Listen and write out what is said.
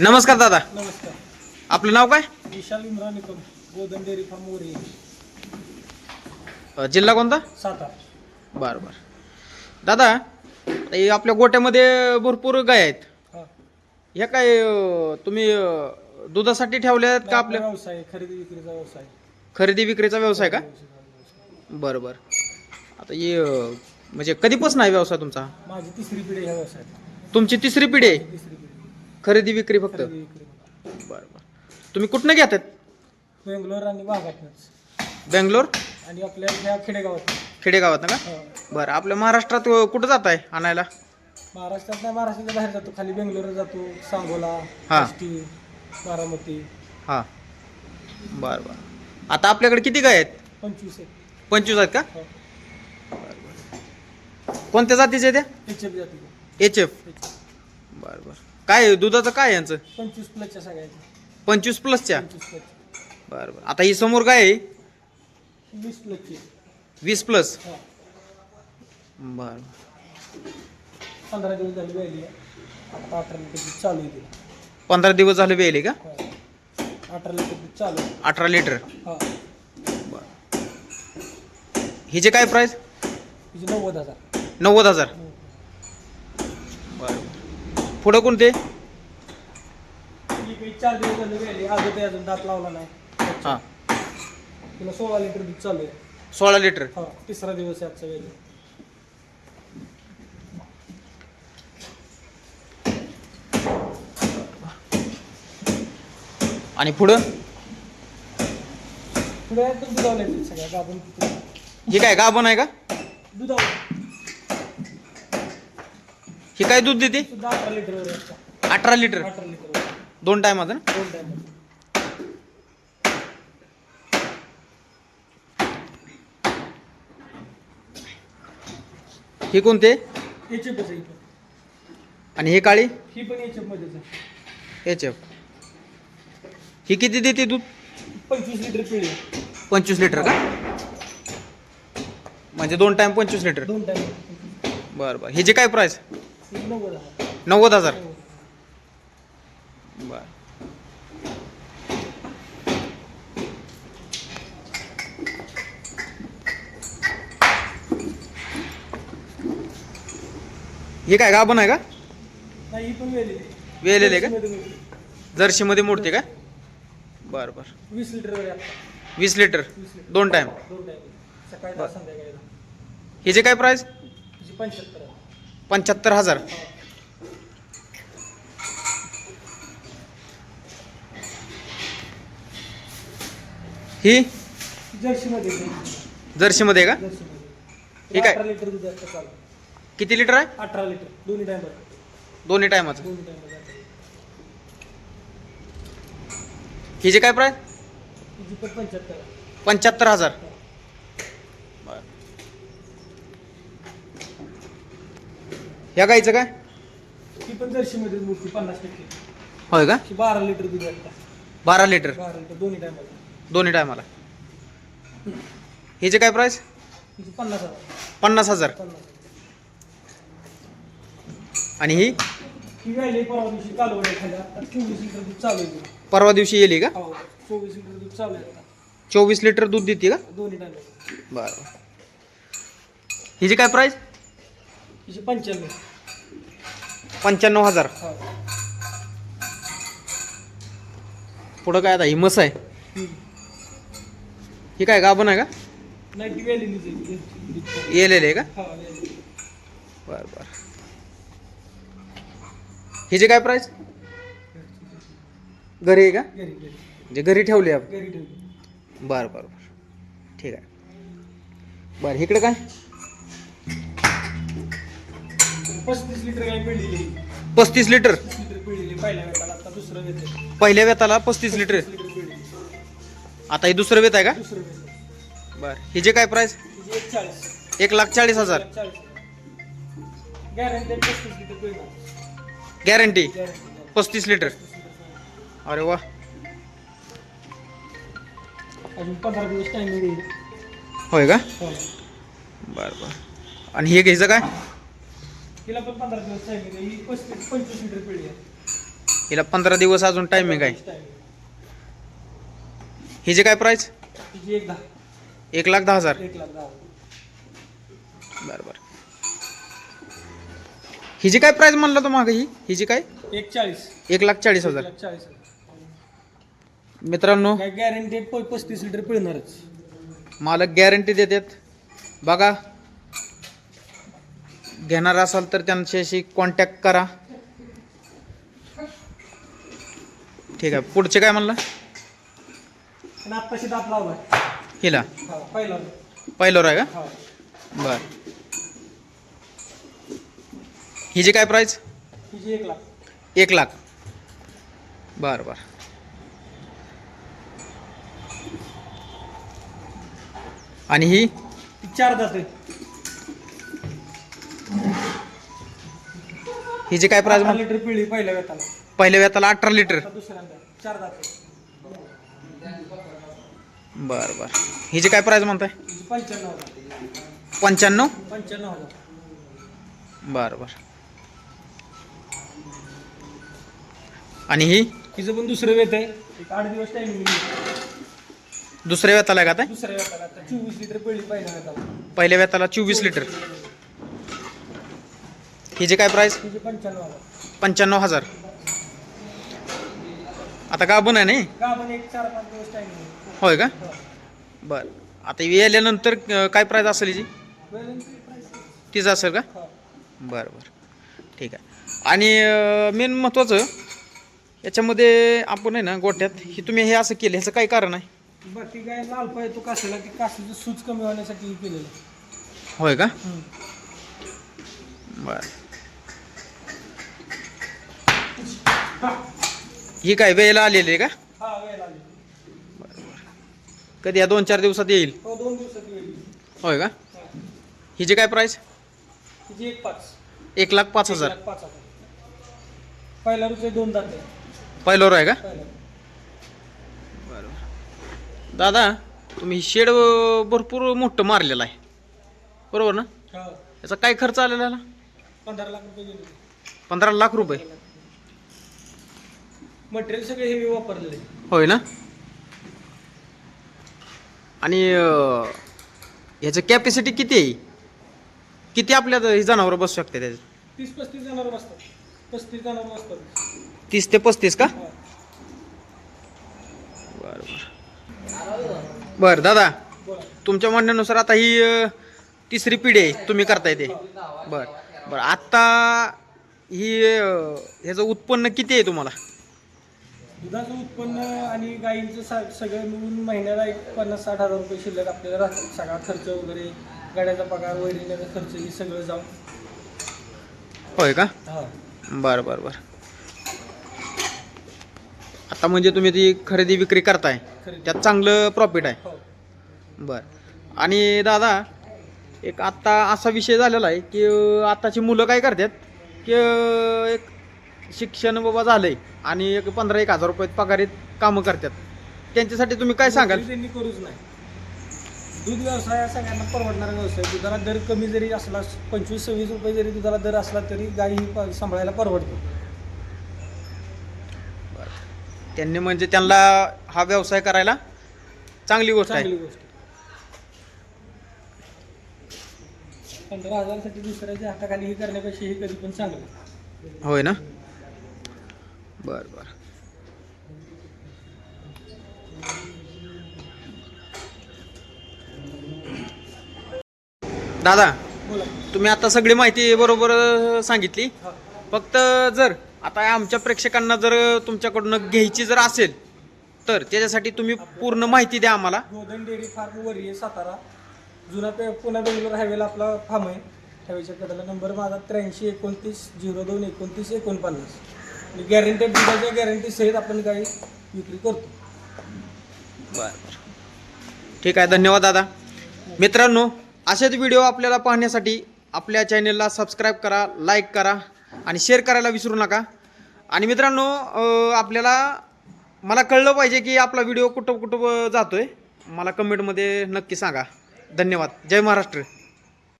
नमस्कार दादा. नमस्कार. आपलं नाव काय? विशाल इम्रान निकम गोदन डेअरी फार्म वरी अ, जिल्हा कोणता? सातारा. बरं बरं. दादा हे आपल्या गोट्यामध्ये भरपूर गाय आहेत. हा. ह्या काय अ, तुम्ही अ, दुधासाठी ठेवल्या आहेत का आपला आपल्या? व्यवसाय खरेदी विक्रीचा व्यवसाय. खरेदी विक्रीचा व्यवसाय का? बरं बरं. आता हे अ, म्हणजे कधीपासून आहे व्यवसाय तुमचा? माझी तिसरी पिढी ह्या व्यवसायात. तुमची तिसरी पिढी आहे? तिसरी खरेदी विक्री फक्त? खरेदी विक्री बरं बरं. तुम्ही कुठनं घेतात? बेंगलोर आणि भागातनच बेंगलोर? आणि आपल्या ह्या खेडेगावात खेडेगावात ना का? हा. बरं आपल्या महाराष्ट्रात अ, कुठं जात आहे आणायला? महाराष्ट्रात नाही महाराष्ट्राच्या बाहेर जातो. खाली बेंगलोर जातो सांगोला हा. बारामती. हां. बरं बरं. आता आपल्याकडे किती गाय आहेत? पंचवीस एक पंचवीस आहेत का? हो. कोणत्या जातीचे त्या? HF जाती. H F. बरं बरं. काय आहे? दुधाचं काय आहे यांचं? पंचवीस प्लसच्या सगळ्याच्या पंचवीस प्लसच्या? पंचवीस प्लस. बरं बरं. आता ही समोर काय आहे? वीस प्लसची. वीस प्लस. हा. बरं. पंधरा दिवस झाले वेळी आता अठरा लिटर चालू आहे तिला पंधरा दिवस झाले वेळेले का? हा. अठरा लिटर दूध चालू आहे. अठरा लिटर. हा. बरं. हिचे काय प्राईस तिचे नव्वद हजार. नव्वद हजार. पुढं कोणते? ती काही चार दिवस झाले वेळी अजून ते अजून दात लावला नाही. हां. तिला सोळा लिटर दूध चालू आहे. सोळा लिटर. हा तिसरा दिवस आहे आजचा वेळी आणि पुढं? पुढे दूध दुधावले सगळ्या गाभून ही काय गाभण आहे का? दुधावलं ही काय दूध देते? सुद्धा अठरा लिटर वर असतं. अठरा लिटर. अठरा लिटर वर दोन टायमाचं ना दोन टाइम ही कोणते? एच एफ आहे ही पण आणि ही काळी? ही पण एच एफ मध्येच आहे. ही किती देते दूध? पंचवीस लिटर पिळी. पंचवीस लिटर का? म्हणजे दोन टाइम पंचवीस लिटर. दोन टाइम बरं बरं. हिचे काय प्राईस ही नव्वद हजार. नव्वद हजार बरं. हे काय गाभण आहे का? नाही ही पण वेळी वेलेले का? जर्शीमध्ये मोडते का? बरं बरं. वीस लिटर आहे. वीस लिटर. वीस लिटर. दोन टाइम दोन टाइम सकाळी दहा संध्याकाळी. दहा. हिचे काय प्राईस तिची पंच्याहत्तर. पंच्याहत्तर हजार. ही? जर्सीमध्ये का? जर्सीमध्ये. हे लिटर दूध असतं चालू. किती लिटर आहे? अठरा लिटर. दोन्ही टाइम दोन्ही टायमाचं दोन्ही टाइम हिचे काय प्राईस तिची पण पंच्याहत्तर आहे. पंच्याहत्तर हजार. ह्या गाईचं काय? ती पण जर्सीमध्ये मोठी पन्नास टक्के. होय का? ती बारा लिटर दूध आहे बारा लिटर? बारा लिटर दोन्ही टाइम दोन्ही टायमाला. हिचे काय प्राईस तिची पन्नास हजार. पन्नास हजार. पन्नास आणि ही? ही परवा दिवशी चालू आहे खाली आता चोवीस लिटर दूध चालू आहे तिला. परवा दिवशी येली का? हो चोवीस लिटर दूध चालू आहे आता. चोवीस लिटर दूध देते का? दोन्ही टाइम बरं. हिची काय प्राईस तिची पंच्याण्णव. पंच्याण्णव हजार? हो. पुढं काय आता? ही मस आहे. ही काय गाभण आहे का? नाही ती येलेले आहे का? हा व्यायली. बरं बरं. हिची काय प्राईस घरी आहे का? घरी घरी. म्हणजे घरी ठेवली आपण? घरी ठेवली. बरं बरं बरं. ठीक आहे. बरं इकडे काय? पस्तीस लिटर काय पिळलेली पस्तीस लिटर? पस्तीस लिटर पिळलेली पहिल्या वेळेला आता दुसरं वेळ आहे. पहिल्या वेताला पस्तीस लिटर? पस्तीस लिटर पिळलेली आता ही दुसरं वेत आहे का? दुसरं वेळ आहे. बरं. हिचे काय प्राईस तिची एक चाळीस. एक लाख चाळीस हजार. चाळीस. गॅरंटी पस्तीस लिटर पिळणार. गॅरंटी गॅरंटी पस्तीस लिटर. अरे वा. अजून पंधरा दिवस टाइमिंग येईल. होय का? हो. बरं बरं. आणि हे घ्यायचं काय? तिला पण पंधरा दिवस टाइमिंग आहे. ही पस्तीस पंचवीस लिटर पिळी आहे. हिला पंधरा दिवस अजून टायमिंग आहे हिची काय प्राइस तिची एक दहा. एक लाख दहा हजार. एक लाख दहा बरं बरं. हिची काय प्राइस म्हणला तो मागे ही? हिची काय? एक चाळीस. एक लाख चाळीस हजार. चाळीस मित्रांनो काय गॅरंटेड पस्तीस लिटर पिळणारच. मालक गॅरंटी देतात. बघा घेणार असाल तर त्यांच्याशी कॉन्टॅक्ट करा. ठीक आहे. पुढचे काय म्हणलं? हिला? हा पहिला. पहिल्यावर आहे का? हा. बर. हिची काय प्राइस तिची एक लाख. एक लाख. बर बर. आणि ही? चार दात हिची काय प्राइस अठरा लिटर पहिल्या वेताला. पहिल्या वेताला अठरा लिटर. आता दुसऱ्यांदा चार दात. आहे बर. बर हिची काय प्राइस म्हणताय? पंच्याण्णव हजार. पंच्याण्णव? पंच्याण्णव हजार. बर बर. आणि ही? तिचं पण दुसरं वेत आहे. एक आठ दिवस दुसऱ्या वेताला आहे का आता दुसऱ्या वेताला आता. चोवीस लिटर पहिल्या वेताला. पहिल्या वेताला चोवीस लिटर. हिची काय प्राइस तिचे पंच्याण्णव हजार. आता का बन आहे. नाही होय का? बर. आता ही आल्यानंतर काय प्राइस असेल हिची? तीच असेल का? बरं बरं. ठीक आहे. आणि मेन महत्त्वाचं याच्यामध्ये आपण आहे ना गोठ्यात हे तुम्ही हे असं केलं ह्याचं काय कारण आहे? बाकी काय लाल पाय तो कासाला की कासाचं सूज कमी होण्यासाठी हे केलेलं होय का. बरं. ही काय वेळेला आलेली आहे का? हा वेळ कधी या दोन चार दिवसात येईल? हो दोन दिवसात होय का? हिची काय प्राइस तिची एक पाच. एक लाख पाच एक हजार. लाख पाच हजार. पहिला रुपये दोन दात आहे. पहिल्यावर आहे का? पहिला दादा तुम्ही शेड भरपूर मोठं मारलेलं आहे. बरोबर ना? हा. याचा काय खर्च आलेला आहे? पंधरा लाख रुपये गेले. पंधरा लाख रुपये. मटेरियल सगळे हेवी वापरलेले. होय ना? आणि अं, ह्याचं कॅपॅसिटी किती आहे? किती आपल्या हे जनावर बसू शकते त्याच्यात? तीस पस्तीस जणांवर बसतात पस्तीस जणांवर बसतात तीस ते पस्तीस का? हा. बरं बरं. बरं दादा तुमच्या म्हणण्यानुसार आता ही अं, तिसरी पिढी आहे. तुम्ही करताय ते. बरं बरं. आत्ता ही अं, ह्याचं उत्पन्न किती आहे तुम्हाला? दुधाचं उत्पन्न आणि गाईंचं सा- सगळं मिळून महिन्याला एक पन्नास साठ हजार रुपये शिल्लक आपल्याला राहतात सगळा खर्च वगैरे गाड्याचा पगार वैरणीचा खर्च हे सगळं जाऊन. होय का? हा. बरं बरं बरं. आता म्हणजे तुम्ही ती खरेदी विक्री करताय. खरेदी. त्यात चांगलं प्रॉफिट आहे. हो. बरं. आणि दादा एक आत्ता असा विषय झालेला आहे की अं, आत्ताची मुलं काय करतात? की अं, एक शिक्षण बाबा झालंय आणि एक पंधरा एक हजार रुपये पगारीत कामं करतात. त्यांच्यासाठी तुम्ही काय सांगाल? त्यांनी करूच नाही. दूध व्यवसाय हा सगळ्यांना परवडणारा व्यवसाय. दुधाला दर कमी जरी असला पंचवीस सव्वीस रुपये जरी दुधाला दर असला तरी गाई ही सांभाळायला परवडतो. त्यांनी म्हणजे त्यांना हा व्यवसाय करायला चांगली गोष्ट आहे. चांगली गोष्ट. पंधरा हजारसाठी दुसऱ्याच्या हाताखाली हे करण्यापेक्षा हे कधी पण चांगलं. होय ना? बर बर. दादा बोला तुम्ही आता सगळी माहिती बरोबर सांगितली. फक्त जर आता आमच्या प्रेक्षकांना जर तुमच्याकडून घ्यायची जर असेल तर त्याच्यासाठी तुम्ही पूर्ण माहिती द्या आम्हाला. गोधन डेअरी फार्म वरी आहे सातारा. जुना पे पुन्हा बेंगलोर हायवेला आपला फार्म आहे. हायवेच्या कडेला नंबर माझा त्र्याऐंशी एकोणतीस झिरो दोन एकोणतीस एकोणपन्नास. गॅरंटेड दुधाच्या गॅरंटी सहित आपण काही विक्री करतो. बर. ठीक आहे धन्यवाद दादा. मित्रांनो असेच व्हिडिओ आपल्याला पाहण्यासाठी आपल्या चॅनेलला सबस्क्राईब करा लाईक करा आणि शेअर करायला विसरू नका. आणि मित्रांनो अं, आपल्याला मला कळलं पाहिजे की आपला व्हिडिओ कुठं कुठं जातो आहे मला कमेंटमध्ये नक्की सांगा. धन्यवाद. जय महाराष्ट्र.